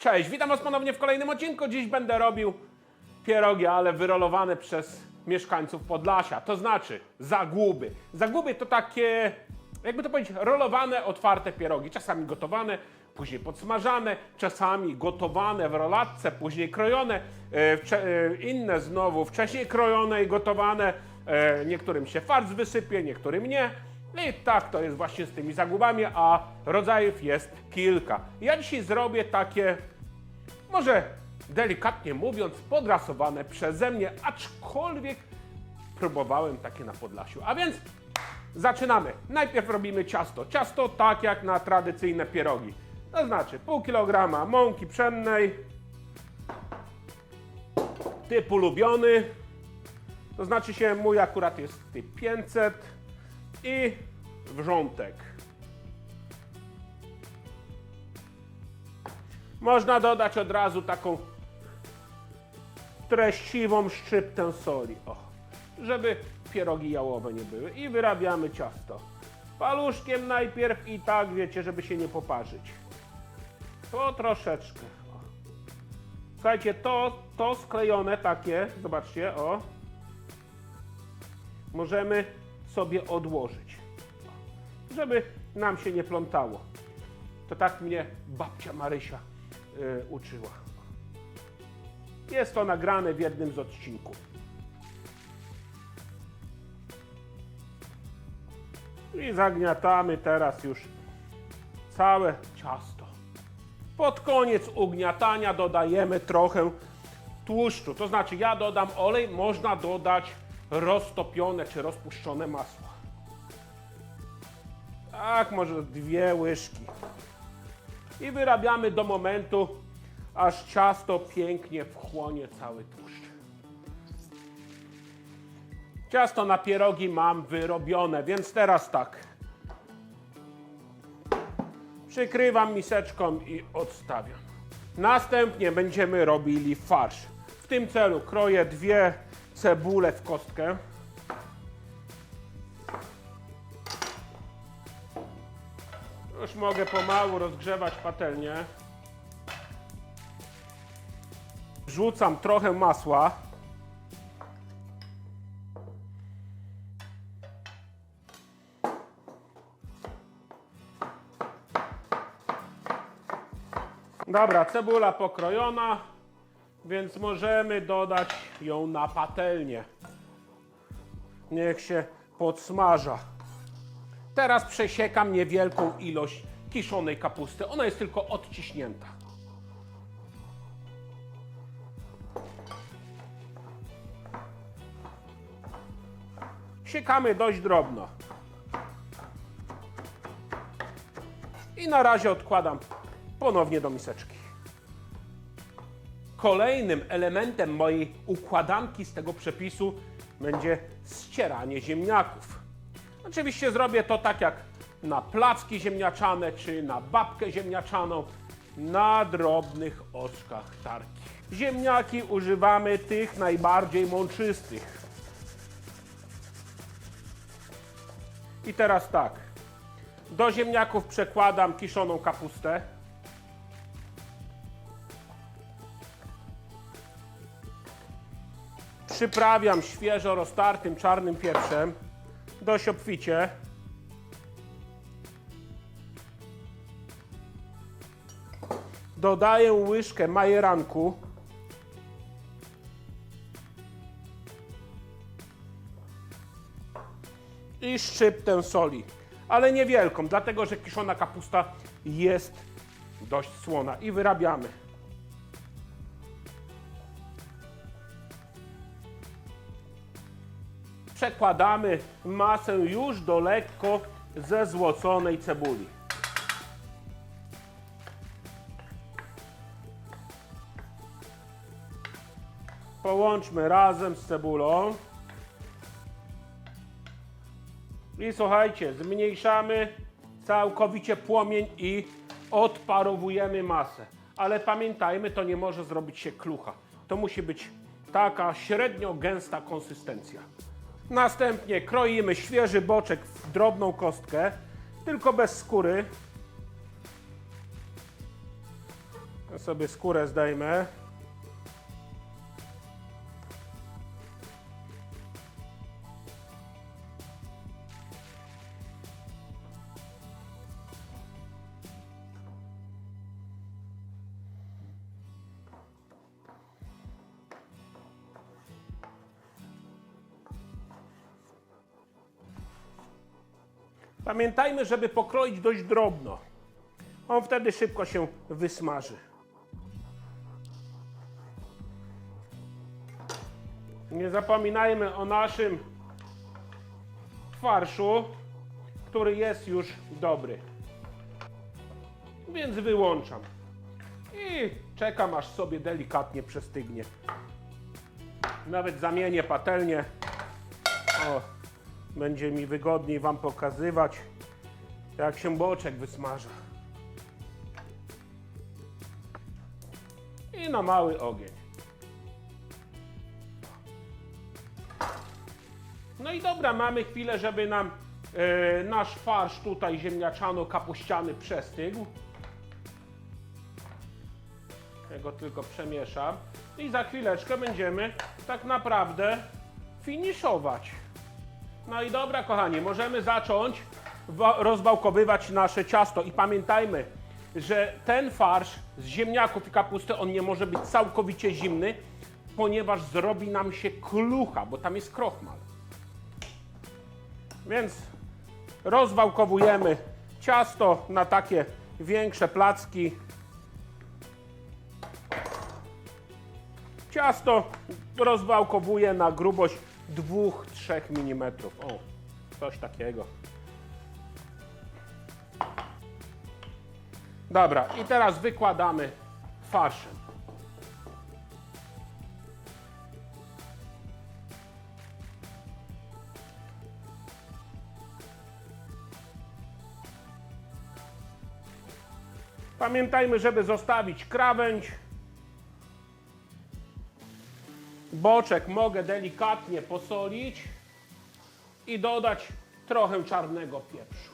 Cześć, witam Was ponownie w kolejnym odcinku. Dziś będę robił pierogi, ale wyrolowane przez mieszkańców Podlasia, to znaczy zagłuby. Zagłuby to takie, jakby to powiedzieć, rolowane, otwarte pierogi. Czasami gotowane, później podsmażane, czasami gotowane w rolatce, później krojone, e, e, inne znowu wcześniej krojone i gotowane. E, Niektórym się farsz wysypie, niektórym nie. I tak to jest właśnie z tymi zagłubami, a rodzajów jest kilka. Ja dzisiaj zrobię takie, może delikatnie mówiąc, podrasowane przeze mnie, aczkolwiek próbowałem takie na Podlasiu. A więc zaczynamy. Najpierw robimy ciasto. Ciasto tak jak na tradycyjne pierogi. To znaczy pół kilograma mąki pszennej, typ ulubiony. To znaczy się mój akurat jest typ 500 i wrzątek. Można dodać od razu taką treściwą szczyptę soli, o, żeby pierogi jałowe nie były. I wyrabiamy ciasto. Paluszkiem najpierw i tak, wiecie, żeby się nie poparzyć. To troszeczkę. O. Słuchajcie, to, to sklejone takie, zobaczcie, o, możemy sobie odłożyć, żeby nam się nie plątało. To tak mnie babcia Marysia y, uczyła. Jest to nagrane w jednym z odcinków. I zagniatamy teraz już całe ciasto. Pod koniec ugniatania dodajemy trochę tłuszczu. To znaczy ja dodam olej, można dodać roztopione czy rozpuszczone masło. Tak, może dwie łyżki. I wyrabiamy do momentu, aż ciasto pięknie wchłonie cały tłuszcz. Ciasto na pierogi mam wyrobione, więc teraz tak. Przykrywam miseczką i odstawiam. Następnie będziemy robili farsz. W tym celu kroję dwie cebule w kostkę. Mogę pomału rozgrzewać patelnię. Wrzucam trochę masła. Dobra, cebula pokrojona, więc możemy dodać ją na patelnię. Niech się podsmaża. Teraz przesiekam niewielką ilość kiszonej kapusty. Ona jest tylko odciśnięta. Siekamy dość drobno. I na razie odkładam ponownie do miseczki. Kolejnym elementem mojej układanki z tego przepisu będzie ścieranie ziemniaków. Oczywiście zrobię to tak jak na placki ziemniaczane czy na babkę ziemniaczaną na drobnych oczkach tarki. Ziemniaki używamy tych najbardziej mączystych. I teraz tak. Do ziemniaków przekładam kiszoną kapustę. Przyprawiam świeżo roztartym czarnym pieprzem dość obficie. Dodaję łyżkę majeranku. I szczyptę soli, ale niewielką, dlatego że kiszona kapusta jest dość słona. I wyrabiamy. przekładamy masę już do lekko zezłoconej cebuli. Połączmy razem z cebulą. I słuchajcie, zmniejszamy całkowicie płomień i odparowujemy masę. Ale pamiętajmy, to nie może zrobić się klucha. To musi być taka średnio gęsta konsystencja. Następnie kroimy świeży boczek w drobną kostkę, tylko bez skóry. Ja sobie skórę zdejmę. Pamiętajmy, żeby pokroić dość drobno. On wtedy szybko się wysmaży. Nie zapominajmy o naszym farszu, który jest już dobry. Więc wyłączam. I czekam, aż sobie delikatnie przestygnie. Nawet zamienię patelnię. O, będzie mi wygodniej Wam pokazywać, jak się boczek wysmaża. I na mały ogień. No i dobra, mamy chwilę, żeby nam e, nasz farsz tutaj ziemniaczano-kapuściany przestygł. Ja go tylko przemieszam. I za chwileczkę będziemy tak naprawdę finiszować. No i dobra, kochani, możemy zacząć wa- rozwałkowywać nasze ciasto. I pamiętajmy, że ten farsz z ziemniaków i kapusty, on nie może być całkowicie zimny, ponieważ zrobi nam się klucha, bo tam jest krochmal. Więc rozwałkowujemy ciasto na takie większe placki. Ciasto rozwałkowuję na grubość 2-3 mm. O, coś takiego. Dobra, i teraz wykładamy farszem. Pamiętajmy, żeby zostawić krawędź. Boczek mogę delikatnie posolić i dodać trochę czarnego pieprzu.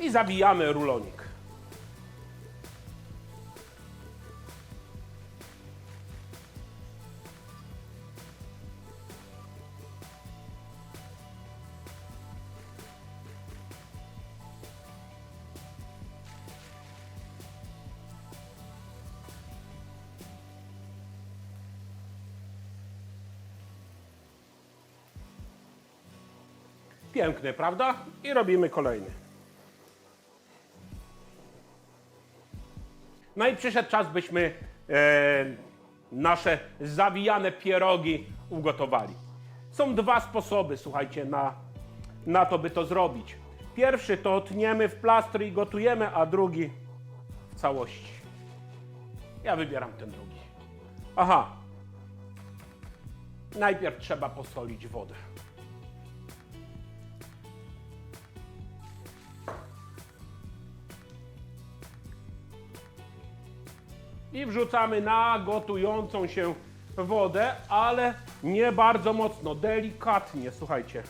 I zabijamy rulonik. Piękny, prawda? I robimy kolejny. No i przyszedł czas, byśmy e, nasze zawijane pierogi ugotowali. Są dwa sposoby, słuchajcie, na, na to, by to zrobić. Pierwszy to tniemy w plastry i gotujemy, a drugi w całości. Ja wybieram ten drugi. Aha. Najpierw trzeba posolić wodę. I wrzucamy na gotującą się wodę, ale nie bardzo mocno, delikatnie, słuchajcie.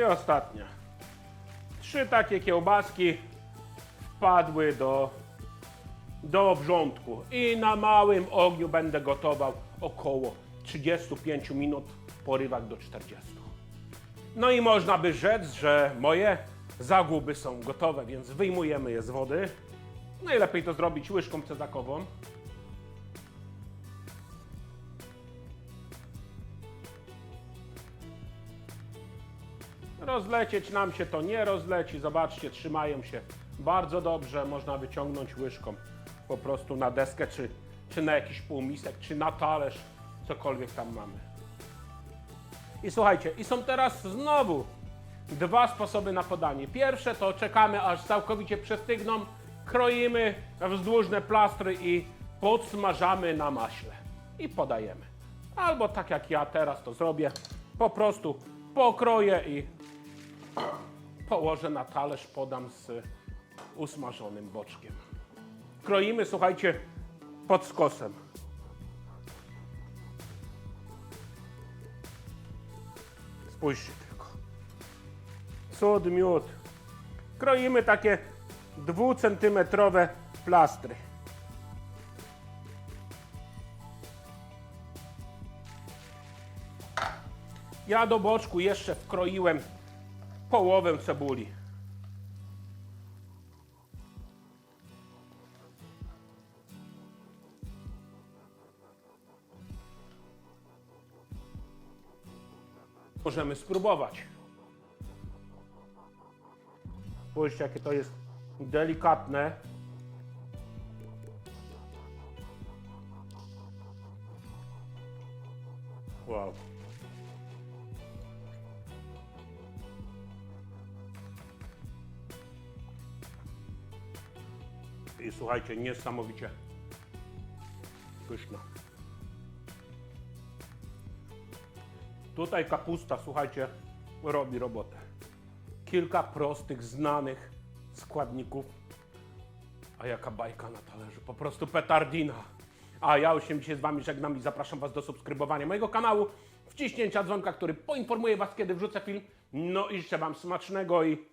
I ostatnia. Trzy takie kiełbaski wpadły do do obrządku i na małym ogniu będę gotował około 35 minut, porywak do 40. No i można by rzec, że moje zaguby są gotowe, więc wyjmujemy je z wody. Najlepiej to zrobić łyżką cezakową. Rozlecieć nam się to nie rozleci. Zobaczcie, trzymają się bardzo dobrze. Można wyciągnąć łyżką po prostu na deskę, czy, czy na jakiś półmisek, czy na talerz, cokolwiek tam mamy. I słuchajcie, i są teraz znowu dwa sposoby na podanie. Pierwsze to czekamy, aż całkowicie przestygną, kroimy wzdłużne plastry i podsmażamy na maśle. I podajemy. Albo tak jak ja teraz to zrobię, po prostu pokroję i położę na talerz, podam z usmażonym boczkiem. Kroimy, słuchajcie, pod skosem. Spójrzcie tylko. Cud, miód. Kroimy takie dwucentymetrowe plastry. Ja do boczku jeszcze wkroiłem połowę cebuli. Możemy spróbować. Spójrzcie, jakie to jest delikatne. Wow. I słuchajcie, niesamowicie pyszna. Tutaj kapusta, słuchajcie, robi robotę. Kilka prostych, znanych składników. A jaka bajka na talerzu, po prostu petardina. A ja już się dzisiaj z Wami żegnam i zapraszam Was do subskrybowania mojego kanału, wciśnięcia dzwonka, który poinformuje Was, kiedy wrzucę film. No i życzę Wam smacznego i